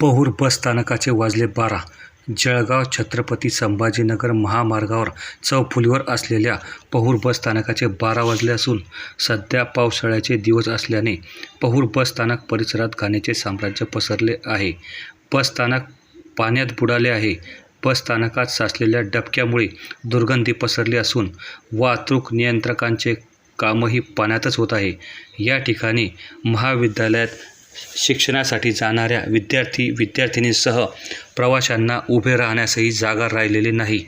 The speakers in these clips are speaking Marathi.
पहूर बसस्थानकाचे वाजले बारा. जळगाव छत्रपती संभाजीनगर महामार्गावर चौफुलीवर असलेल्या पहूर बसस्थानकाचे बारा वाजले असून सध्या पावसाळ्याचे दिवस असल्याने पहूर बसस्थानक परिसरात गाण्याचे साम्राज्य पसरले आहे. बसस्थानक पाण्यात बुडाले आहे. बसस्थानकात साचलेल्या डबक्यामुळे दुर्गंधी पसरली असून वाहतूक नियंत्रकांचे कामही पाण्यातच होत आहे. या ठिकाणी महाविद्यालयात शिक्षणासाठी जाणाऱ्या विद्यार्थी विद्यार्थिनींसह प्रवाशांना उभे राहण्यासही जागा राहिलेली नाही.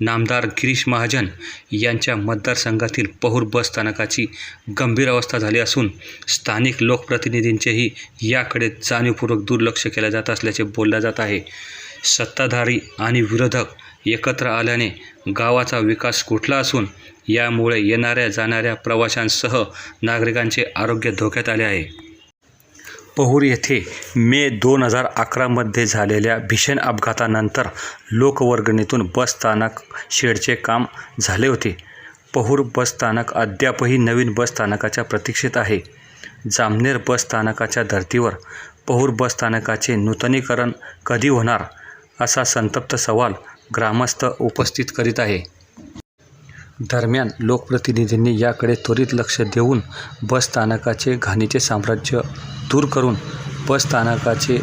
नामदार गिरीश महाजन यांच्या मतदारसंघातील पहूर बसस्थानकाची गंभीर अवस्था झाली असून स्थानिक लोकप्रतिनिधींचेही याकडे जाणीवपूर्वक दुर्लक्ष केले जात असल्याचे बोलले जात आहे. सत्ताधारी आणि विरोधक एकत्र आल्याने गावाचा विकास कुठला असून यामुळे येणाऱ्या जाणाऱ्या प्रवाशांसह नागरिकांचे आरोग्य धोक्यात आले आहे. पहूर येथे मे दोन हजार अकरामध्ये झालेल्या भीषण अपघातानंतर लोकवर्गणीतून बसस्थानक शेडचे काम झाले होते. पहूर बसस्थानक अद्यापही नवीन बसस्थानकाच्या प्रतीक्षेत आहे. जामनेर बसस्थानकाच्या धर्तीवर पहूर बसस्थानकाचे नूतनीकरण कधी होणार असा संतप्त सवाल ग्रामस्थ उपस्थित करीत आहे. दरम्यान लोकप्रतिनिधींनी याकडे त्वरित लक्ष देऊन बसस्थानकाचे घाणीचे साम्राज्य दूर करून बसस्थानकाचे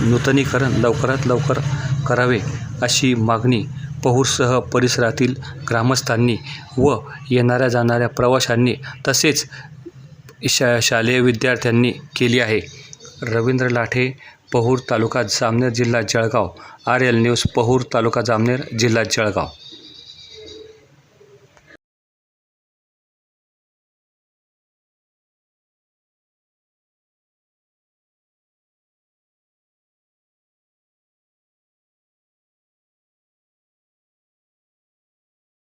नूतनीकरण लवकरात लवकर करावे अशी मागणी पहूरसह परिसरातील ग्रामस्थांनी व येणाऱ्या जाणाऱ्या प्रवाशांनी तसेच शा शालेय विद्यार्थ्यांनी केली आहे. रवींद्र लाठे पहूर तालुका जामनेर जिल्हा Jalgaon R L news Pahur taluka Jamner जिल्हा जळगाव.